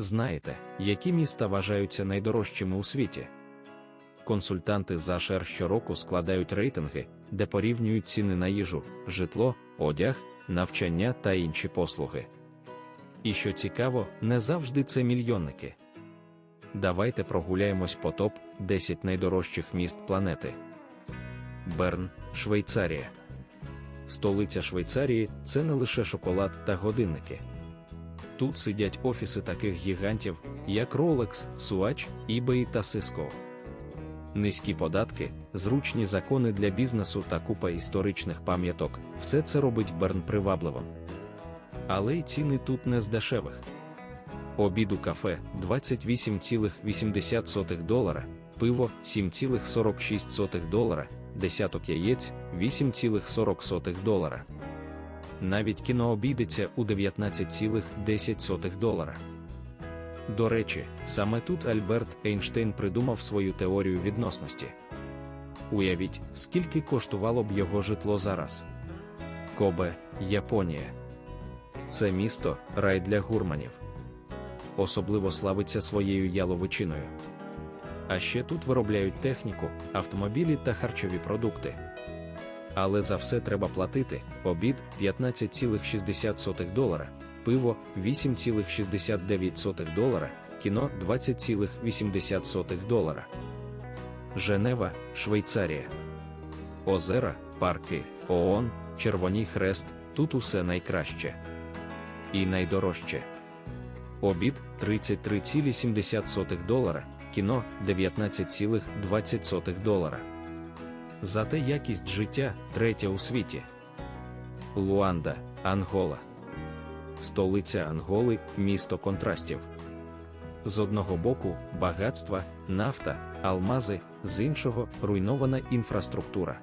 Знаєте, які міста вважаються найдорожчими у світі? Консультанти з АШР щороку складають рейтинги, де порівнюють ціни на їжу, житло, одяг, навчання та інші послуги. І що цікаво, не завжди це мільйонники. Давайте прогуляємось по топ 10 найдорожчих міст планети. Берн, Швейцарія. Столиця Швейцарії це не лише шоколад та годинники. Тут сидять офіси таких гігантів, як Rolex, Swatch, eBay та Cisco. Низькі податки, зручні закони для бізнесу та купа історичних пам'яток все це робить Берн привабливим. Але й ціни тут не з дешевих. Обід у кафе 28,80 долара, пиво 7,46 долара, десяток яєць 8,40 долара. Навіть кіно обійдеться у 19,10 долара. До речі, саме тут Альберт Ейнштейн придумав свою теорію відносності. Уявіть, скільки коштувало б його житло зараз. Кобе, Японія. Це місто рай для гурманів. Особливо славиться своєю яловичиною. А ще тут виробляють техніку, автомобілі та харчові продукти. Але за все треба платити: обід 15,60 долара, пиво 8,69 долара, кіно 20,80 долара. Женева, Швейцарія. Озера, парки, ООН, Червоний Хрест тут усе найкраще. І найдорожче. Обід 33,70 долара, кіно 19,20 долара. Зате якість життя третя у світі. Луанда, Ангола. Столиця Анголи місто контрастів. З одного боку багатства, нафта, алмази, з іншого руйнована інфраструктура.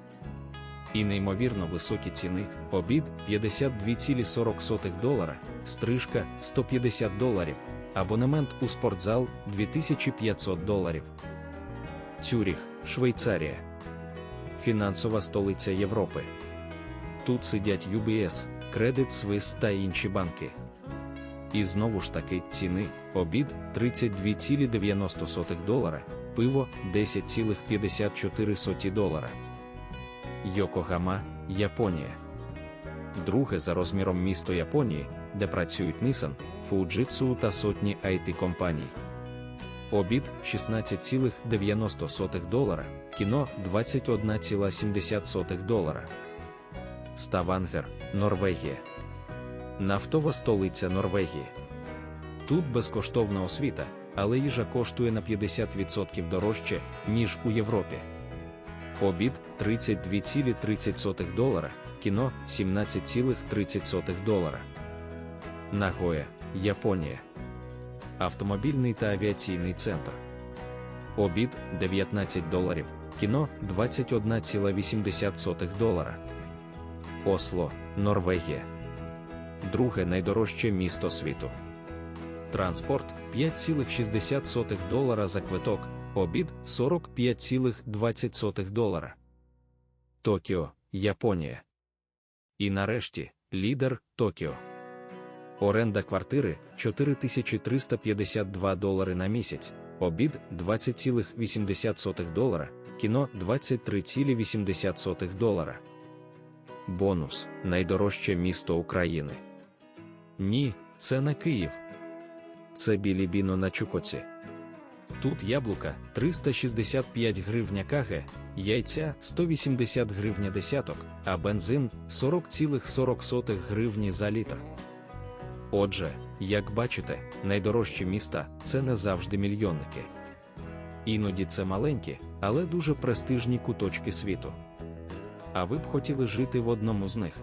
І неймовірно високі ціни, обід 52,40 долара, стрижка 150 доларів, абонемент у спортзал 2500 доларів. Цюріх, Швейцарія. Фінансова столиця Європи. Тут сидять UBS, Credit Suisse та інші банки. І знову ж таки ціни, обід 32,90 долара, пиво 10,54 долара. Йокогама, Японія. Друге за розміром місто Японії, де працюють Nissan, Fujitsu та сотні it компаній. Обід 16,90 долара, кіно 21,70 долара. Ставангер, Норвегія. Нафтова столиця Норвегії. Тут безкоштовна освіта, але їжа коштує на 50% дорожче, ніж у Європі. Обід 32,30 долара, кіно 17,30 долара. Нагоя, Японія. Автомобільний та авіаційний центр. Обід 19 доларів, кіно 21,80 долара. Осло, Норвегія. Друге найдорожче місто світу. Транспорт 5,60 долара за квиток, обід 45,20 долара. Токіо, Японія. І нарешті лідер Токіо. Оренда квартири 4352 долари на місяць, обід 20,80 долара, кіно 23,80 долара. Бонус найдорожче місто України. Ні, це не Київ. Це Білібіно на Чукоці. Тут яблука 365 гривня КГ, яйця 180 гривня десяток, а бензин 40,40 гривні за літр. Отже, як бачите, найдорожчі міста це не завжди мільйонники. Іноді це маленькі, але дуже престижні куточки світу. А ви б хотіли жити в одному з них.